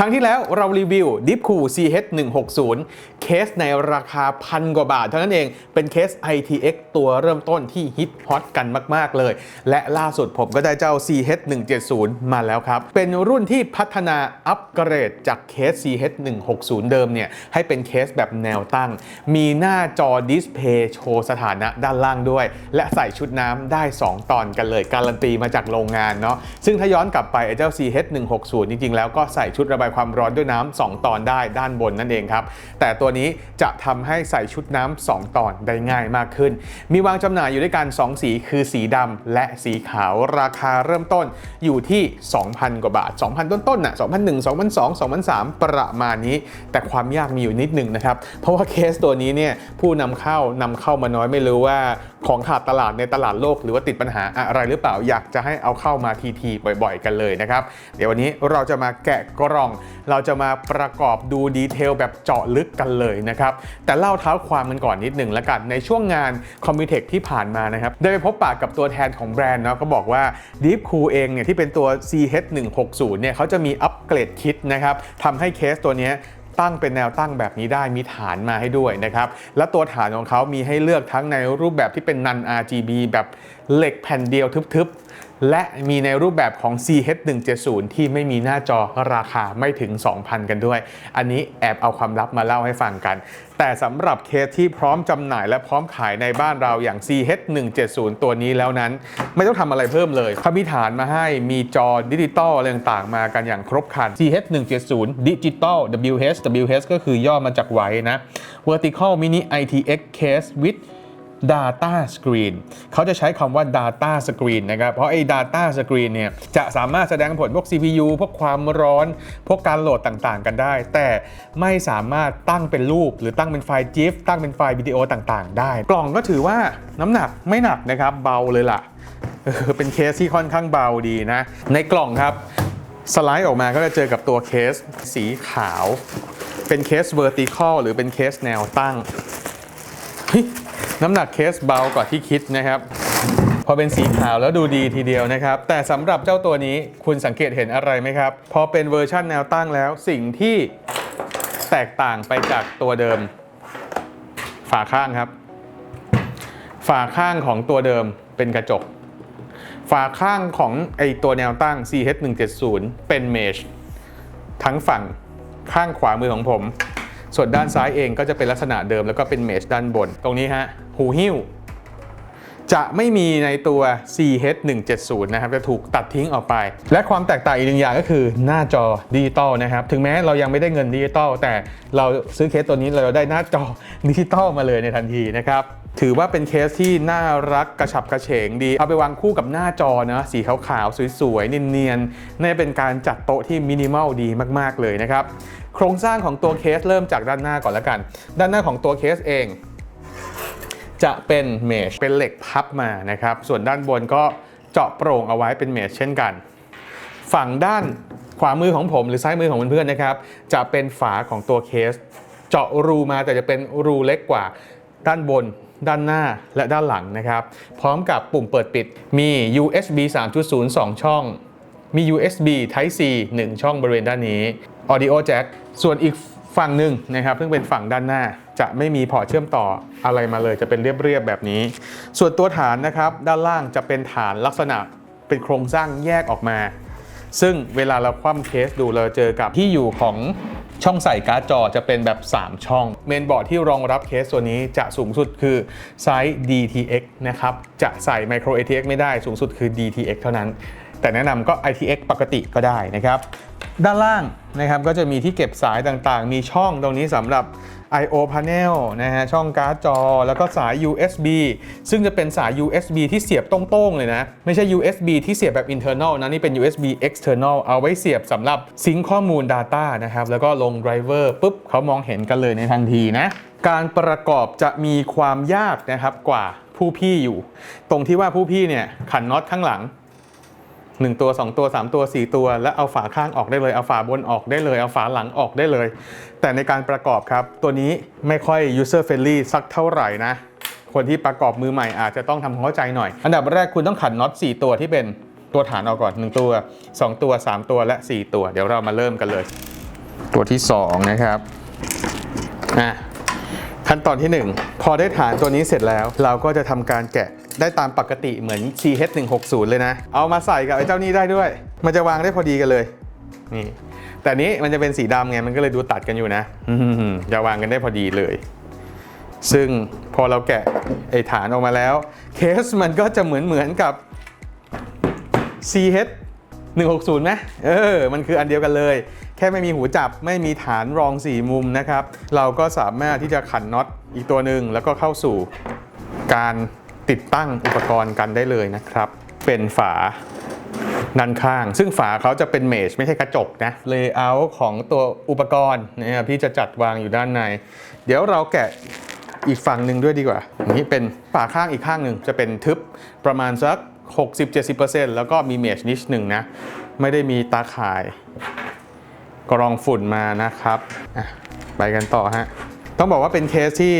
ครั้งที่แล้วเรารีวิวดิฟคู CH 160 เคสในราคาพันกว่าบาท เท่านั้นเองเป็นเคส ITX ตัวเริ่มต้นที่ฮิตฮอตกันมาก ๆ เลย และล่าสุดผมก็ได้เจ้า CH 170 มาแล้วครับ เป็นรุ่นที่พัฒนาอัปเกรดจากเคส CH 160 เดิมเนี่ยให้เป็นเคสแบบแนวตั้ง มีหน้าจอดิสเพย์โชว์สถานะด้านล่างด้วย และใส่ชุดน้ำได้ 2 ตอนกันเลย การันตีมาจากโรงงานเนาะซึ่งถ้าย้อนกลับไปไอ้เจ้า CH 160 จริง ๆ แล้วก็ใส่ชุดระบายความร้อนด้วยน้ำ2ตอนได้ด้านบนนั่นเองครับแต่ตัวนี้จะทำให้ใส่ชุดน้ำ2ตอนได้ง่ายมากขึ้น มีวางจำหน่ายอยู่ด้วยกัน 2 สีคือสีดำและสีขาวราคาเริ่มต้นอยู่ที่ 2,000 กว่าบาท 2,000 ต้นๆน่ะ2,001 2,002 2,003 ประมาณนี้ แต่ความยากมีอยู่นิดหนึ่งนะครับ เพราะว่าเคสตัวนี้เนี่ยผู้นำเข้านำเข้ามาน้อยไม่รู้ว่าของขาดตลาดในตลาดโลก หรือว่าติดปัญหาอะไรหรือเปล่าอยากจะให้เอาเข้ามาทีๆบ่อย ๆ กันเลยนะครับ เดี๋ยววันนี้เราจะมาแกะกล่อง เราจะมาประกอบดูดีเทลแบบเจาะลึกกันเลยนะครับ แต่เล่าเท้าความมันก่อนนิดหนึ่งแล้วกันในช่วงงาน c o m m u t e c ที่ผ่านมานะครับได้ไปพบปากกับตัวแทนของแบรนด์เนาะก็บอกว่า Deep Cool เองเนี่ยที่เป็นตัว CH160 เนี่ยเขาจะมีอัปเกรดคิดนะครับทำให้เคสตัวเนี้ย ตั้งเป็นแนวตั้งแบบนี้ได้มีฐานมาให้ด้วยนะครับและตัวฐานของเขามีให้เลือกทั้งในรูปแบบที่เป็นนัน RGB แบบเหล็กแผ่นเดียวทึบ และมีในรูปแบบของ CH170 ที่ไม่มีหน้าจอราคาไม่ถึง 2,000 กันด้วย อันนี้แอบเอาความลับมาเล่าให้ฟังกัน แต่สำหรับเคสที่พร้อมจำหน่ายและพร้อมขายในบ้านเราอย่าง CH170 ตัวนี้แล้วนั้น ไม่ต้องทำอะไรเพิ่มเลยเขามีฐานมาให้มีจอดิจิตอลอะไรต่างๆ มากันอย่างครบครัน CH170 Digital WH WH ก็คือย่อมาจากไว้นะ Vertical Mini ITX Case with Data Screen เขาจะใช้คำว่า Data Screen นะครับ เพราะไอ้ Data Screen เนี่ยจะสามารถแสดงผลพวก CPU พวกความร้อน พวกการโหลดต่างๆ กันได้ แต่ไม่สามารถตั้งเป็นรูป หรือตั้งเป็นไฟล์ GIF ตั้งเป็นไฟล์วิดีโอต่างๆ ได้ กล่องก็ถือว่าน้ำหนักไม่หนักนะครับ เบาเลยล่ะ เป็นเคสที่ค่อนข้างเบาดีนะ ในกล่องครับสไลด์ออกมาก็จะเจอกับตัวเคสสีขาว เป็นเคส vertical หรือเป็นเคสแนวตั้งเฮ้ น้ำหนักเคสเบากว่าที่คิดนะครับพอเป็นสีขาวแล้วดูดีทีเดียวนะครับ แต่สำหรับเจ้าตัวนี้คุณสังเกตเห็นอะไรไหมครับ พอเป็นเวอร์ชันแนวตั้งแล้วสิ่งที่แตกต่างไปจากตัวเดิม ฝาข้างครับ ฝาข้างของตัวเดิมเป็นกระจก ฝาข้างของไอตัวแนวตั้ง CH170 เป็นเมชทั้งฝั่งข้างขวามือของผม ส่วนด้านซ้ายเองก็จะเป็นลักษณะเดิมแล้วก็เป็นเมชด้านบน ตรงนี้ฮะหูหิ้วจะไม่มีในตัว CH170 นะครับ จะถูกตัดทิ้งออกไป และความแตกต่างอีกหนึ่งอย่างก็คือหน้าจอดิจิตอลนะครับ ถึงแม้เรายังไม่ได้เงินดิจิตอลแต่เราซื้อเคสตัวนี้เราได้หน้าจอดิจิตอลมาเลยในทันทีนะครับ ถือว่าเป็นเคสที่น่ารักกระฉับกระเฉงดี เอาไปวางคู่กับหน้าจอนะสีขาวๆ สวยๆ เนียนๆน่าเป็นการจัดโต๊ะที่มินิมอลดีมากๆเลยนะครับ โครงสร้างของตัวเคสเริ่มจากด้านหน้าก่อนแล้วกัน ด้านหน้าของตัวเคสเอง จะเป็นเมชเป็นเหล็กพับมานะครับ ส่วนด้านบนก็เจาะโปร่งเอาไว้เป็นเมชเช่นกัน ฝั่งด้านขวามือของผมหรือซ้ายมือของเพื่อนๆนะครับ จะเป็นฝาของตัวเคส เจาะรูมาแต่จะเป็นรูเล็กกว่าด้านบน ด้านหน้าและด้านหลังนะครับ พร้อมกับปุ่มเปิดปิดมี USB 3.0 2 ช่อง มี USB Type C 1 ช่องบริเวณด้านนี้ Audio Jack ส่วนอีกฝั่งหนึ่งนะครับซึ่งเป็นฝั่งด้านหน้าจะไม่มีพอร์ตเชื่อมต่ออะไรมาเลยจะเป็นเรียบๆแบบนี้ ส่วนตัวฐานนะครับด้านล่างจะเป็นฐานลักษณะเป็นโครงสร้างแยกออกมา ซึ่งเวลาเราคว่ำเคสดูเราเจอกับที่อยู่ของ ช่องใส่การ์ดจอจะเป็นแบบ 3 ช่อง เมนบอร์ดที่รองรับเคสตัวนี้จะสูงสุดคือไซส์ DTX นะครับ จะใส่ Micro ATX ไม่ได้สูงสุดคือ DTX เท่านั้น แต่แนะนำก็ ITX ปกติก็ได้นะครับ ด้านล่างนะครับก็จะมีที่เก็บสายต่างๆ มีช่องตรงนี้สำหรับ I/O panel นะฮะช่องการ์ดจอ แล้วก็สาย USB ซึ่งจะเป็นสาย USB ที่เสียบตรงๆเลยนะ ไม่ใช่ USB ที่เสียบแบบ internal นะ นี่เป็น USB external เอาไว้เสียบสำหรับซิงข้อมูล Data นะครับ แล้วก็ลง driver ปุ๊บเขามองเห็นกันเลยในทันทีนะ การประกอบจะมีความยากนะครับกว่าผู้พี่อยู่ ตรงที่ว่าผู้พี่เนี่ยขันน็อตข้างหลัง 1 ตัว 2 ตัว 3 ตัว 4 ตัว แล้วเอาฝาข้างออกได้เลย เอาฝาบนออกได้เลย เอาฝาหลังออกได้เลย แต่ในการประกอบครับ ตัวนี้ไม่ค่อย user friendly สักเท่าไหร่นะ คนที่ประกอบมือใหม่อาจจะต้องทำความเข้าใจหน่อย อันดับแรกคุณต้องขันน็อต4ตัวที่เป็นตัวฐานออกก่อน 1 ตัว 2 ตัว 3 ตัวและ 4 ตัว เดี๋ยวเรามาเริ่มกันเลย ตัวที่ 2 นะครับอะขั้นตอนที่ 1 พอได้ฐานตัวนี้เสร็จแล้ว เราก็จะทำการแกะ ได้ตามปกติเหมือน CH160 เลยนะ เอามาใส่กับไอ้เจ้านี้ได้ด้วย มันจะวางได้พอดีกันเลยนี่แต่นี้มันจะเป็นสีดำไงมันก็เลยดูตัดกันอยู่นะจะวางกันได้พอดีเลย ซึ่งพอเราแกะไอ้ฐานออกมาแล้ว เคสมันก็จะเหมือนเหมือนกับ CH 160ไหมเออ มันคืออันเดียวกันเลย แค่ไม่มีหูจับ ไม่มีฐานรองสี่มุมนะครับ เราก็สามารถที่จะขันน็อตอีกตัวหนึ่งแล้วก็เข้าสู่การ ติดตั้งอุปกรณ์กันได้เลยนะครับ เป็นฝาด้านข้าง ซึ่งฝาเขาจะเป็นเมชไม่ใช่กระจกนะเลเยอร์ของตัวอุปกรณ์นะครับที่จะจัดวางอยู่ด้านใน เดี๋ยวเราแกะอีกฝั่งหนึ่งด้วยดีกว่าอันนี้เป็นฝาข้างอีกข้างหนึ่งจะเป็นทึบประมาณสัก 60-70%แล้วก็มีเมชนิดหนึ่งนะไม่ได้มีตาข่ายกรองฝุ่นมานะครับอะไปกันต่อฮะต้องบอกว่าเป็นเคสที่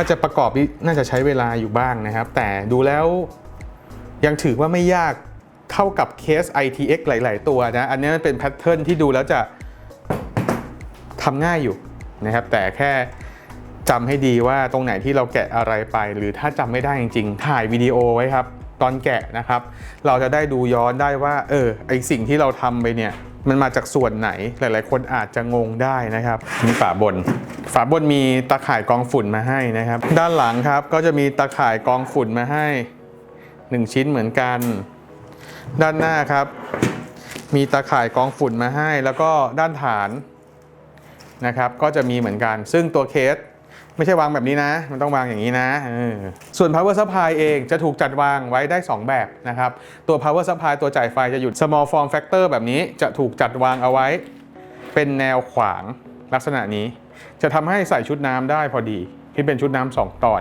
ถ้าจะประกอบน่าจะใช้เวลาอยู่บ้างนะครับ แต่ดูแล้วยังถือว่าไม่ยากเท่ากับเคส ITX หลาย ๆ ตัวนะ อันนี้มันเป็นแพทเทิร์นที่ดูแล้วจะทำง่ายอยู่นะครับ แต่แค่จำให้ดีว่าตรงไหนที่เราแกะอะไรไป หรือถ้าจำไม่ได้จริง ๆ ถ่ายวิดีโอไว้ครับ ตอนแกะนะครับ เราจะได้ดูย้อนได้ว่า เออไอสิ่งที่เราทำไปเนี่ย มันมาจากส่วนไหนหลาย ๆ คนอาจจะงงได้นะครับมีฝาบน ฝาบนมีตาข่ายกองฝุ่นมาให้นะครับ ด้านหลังครับก็จะมีตาข่ายกองฝุ่นมาให้ 1 ชิ้นเหมือนกัน ด้านหน้าครับ มีตาข่ายกองฝุ่นมาให้ แล้วก็ด้านฐานนะครับก็จะมีเหมือนกัน ซึ่งตัวเคสไม่ใช่วางแบบนี้นะ มันต้องวางอย่างนี้นะออส่วน power supply เองจะถูกจัดวางไว้ได้ 2 แบบนะครับ ตัว power supply ตัวจ่ายไฟจะอยู่ small form factor แบบนี้จะถูกจัดวางเอาไว้ เป็นแนวขวางลักษณะนี้ จะทำให้ใส่ชุดน้ำได้พอดีที่เป็นชุดน้ำสองตอน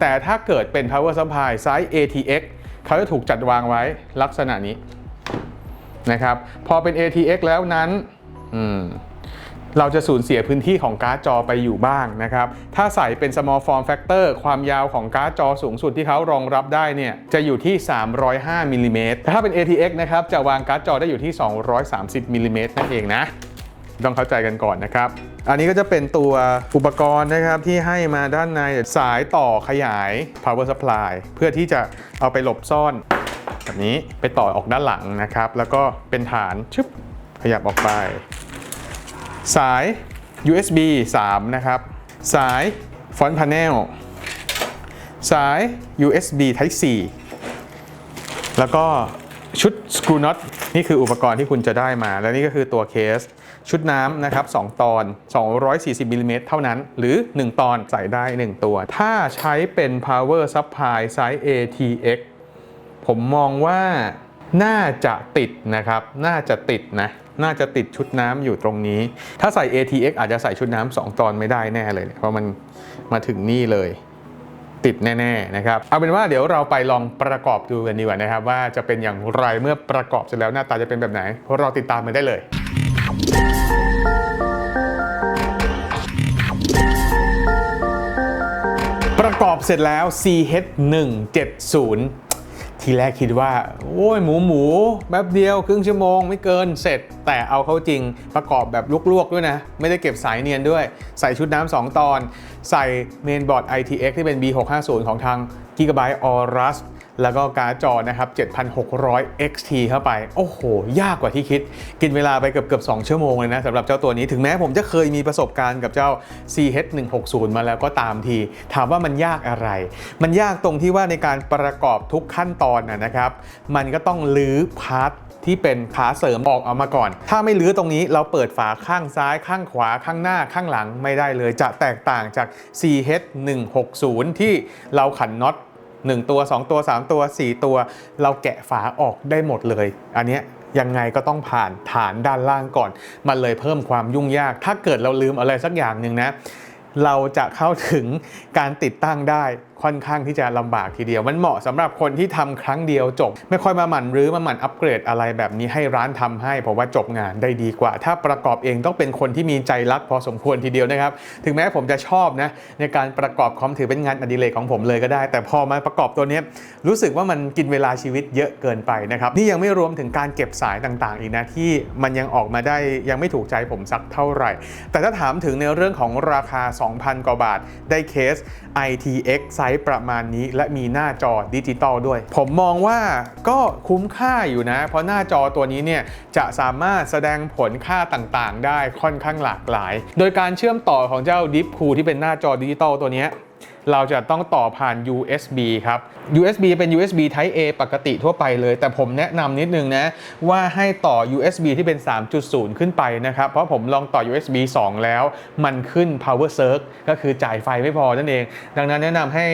แต่ถ้าเกิดเป็น power supply ไซส์ ATX เขาจะถูกจัดวางไว้ลักษณะนี้นะครับพอเป็น ATX แล้วนั้นเราจะสูญเสียพื้นที่ของการ์ดจอไปอยู่บ้างนะครับ ถ้าใส่เป็น small form factor ความยาวของการ์ดจอสูงสุดที่เขารองรับได้เนี่ยจะอยู่ที่ 305มิลลิเมตรถ้าเป็น ATX นะครับจะวางการ์ดจอได้อยู่ที่ 230มิลลิเมตรนั่นเองนะ ต้องเข้าใจกันก่อนนะครับ อันนี้ก็จะเป็นตัวอุปกรณ์นะครับที่ให้มาด้านในสายต่อขยาย power supply เพื่อที่จะเอาไปหลบซ่อน แบบนี้ไปต่อออกด้านหลังนะครับ แล้วก็เป็นฐานชึบขยับออกไป สาย USB 3 นะครับ สายฟอนต์พาเนลสาย USB Type C แล้วก็ชุดสกรูน็อตนี่คืออุปกรณ์ที่คุณจะได้มา และนี่ก็คือตัวเคส ชุดน้ำนะครับ2ตอน 240มิลลิเมตรเท่านั้น หรือ 1 ตอนใส่ได้ 1 ตัว ถ้าใช้เป็น power supply ไซส์ ATX ผมมองว่าน่าจะติดนะครับ น่าจะติดนะ น่าจะติดชุดน้ำอยู่ตรงนี้ ถ้าใส่ ATX อาจจะใส่ชุดน้ำสองตอนไม่ได้แน่เลย เพราะมันมาถึงนี่เลยติดแน่ๆนะครับเอาเป็นว่าเดี๋ยวเราไปลองประกอบดูกันดีกว่านะครับ ว่าจะเป็นอย่างไรเมื่อประกอบเสร็จแล้วหน้าตาจะเป็นแบบไหนเราติดตามมันได้เลย อบเสร็จแล้ว CH170 ทีแรกคิดว่า โอ้ยหมูหมูแป๊บเดียวครึ่งชั่วโมงไม่เกินเสร็จ แต่เอาเข้าจริงประกอบแบบลวกๆด้วยนะ ไม่ได้เก็บสายเนียนด้วย ใส่ชุดน้ำ2ตอน ใส่เมนบอร์ด ITX ที่เป็น B650 ของทาง Gigabyte Aorus แล้วก็การ์ดจอนะครับ7,600 XT เข้าไป โอ้โห ยากกว่าที่คิด กินเวลาไปเกือบเกือบ2ชั่วโมงเลยนะสำหรับเจ้าตัวนี้ถึงแม้ผมจะเคยมีประสบการณ์กับเจ้า CH160 มาแล้วก็ตามที ถามว่ามันยากอะไร มันยากตรงที่ว่าในการประกอบทุกขั้นตอนนะครับ มันก็ต้องลื้อพาร์ทที่เป็นขาเสริมออกเอามาก่อน ถ้าไม่ลื้อตรงนี้เราเปิดฝาข้างซ้ายข้างขวาข้างหน้าข้างหลังไม่ได้เลย จะแตกต่างจาก CH160 ที่เราขันน็อต 1 ตัว 2 ตัว 3 ตัว 4 ตัว เราแกะฝาออกได้หมดเลย อันเนี้ยยังไงก็ต้องผ่านฐานด้านล่างก่อน มันเลยเพิ่มความยุ่งยาก ถ้าเกิดเราลืมอะไรสักอย่างหนึ่งนะ เราจะเข้าถึงการติดตั้งได้ ค่อนข้างที่จะลำบากทีเดียว มันเหมาะสำหรับคนที่ทำครั้งเดียวจบ ไม่ค่อยมาหมั่นรื้อมาหมั่นอัปเกรดอะไรแบบนี้ให้ร้านทำให้ เพราะว่าจบงานได้ดีกว่า ถ้าประกอบเองต้องเป็นคนที่มีใจรักพอสมควรทีเดียวนะครับ ถึงแม้ผมจะชอบนะในการประกอบคอมถือเป็นงานอดิเรกของผมเลยก็ได้ แต่พอมาประกอบตัวนี้รู้สึกว่ามันกินเวลาชีวิตเยอะเกินไปนะครับนี่ยังไม่รวมถึงการเก็บสายต่างๆ อีกนะที่มันยังออกมาได้ยังไม่ถูกใจผมสักเท่าไหร่ แต่ถ้าถามถึงในเรื่องของราคา 2,000 กว่าบาทได้เคส ITX ไซส์ประมาณนี้ และมีหน้าจอดิจิตอลด้วย ผมมองว่าก็คุ้มค่าอยู่นะ เพราะหน้าจอตัวนี้เนี่ยจะสามารถแสดงผลค่าต่างๆ ได้ค่อนข้างหลากหลาย โดยการเชื่อมต่อของเจ้า Deep Cool ที่เป็นหน้าจอดิจิตอลตัวนี้ เราจะต้องต่อผ่าน USB ครับ USB เป็น USB Type A ปกติทั่วไปเลย แต่ผมแนะนำนิดนึงนะ ว่าให้ต่อ USB ที่เป็น 3.0 ขึ้นไปนะครับ เพราะผมลองต่อ USB 2 แล้ว มันขึ้น Power Surge ก็คือจ่ายไฟไม่พอนั่นเอง ดังนั้นแนะนำให้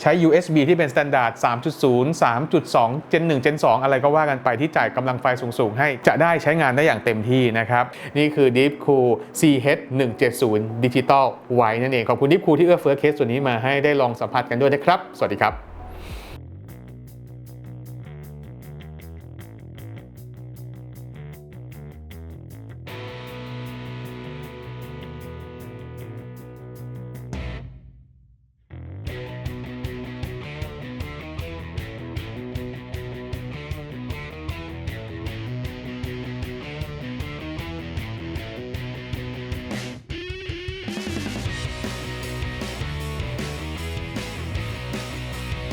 ใช้ USB ที่เป็น Standard 3.0 3.2 Gen 1 Gen 2 อะไรก็ว่ากันไปที่จ่ายกำลังไฟสูงๆ ให้จะได้ใช้งานได้อย่างเต็มที่นะครับ นี่คือ Deep Cool CH 170 Digital ไว้นั่นเองขอบคุณ Deep Cool ที่เอื้อเฟื้อเคสตัวนี้มาให้ได้ลองสัมผัสกันด้วยนะครับ สวัสดีครับ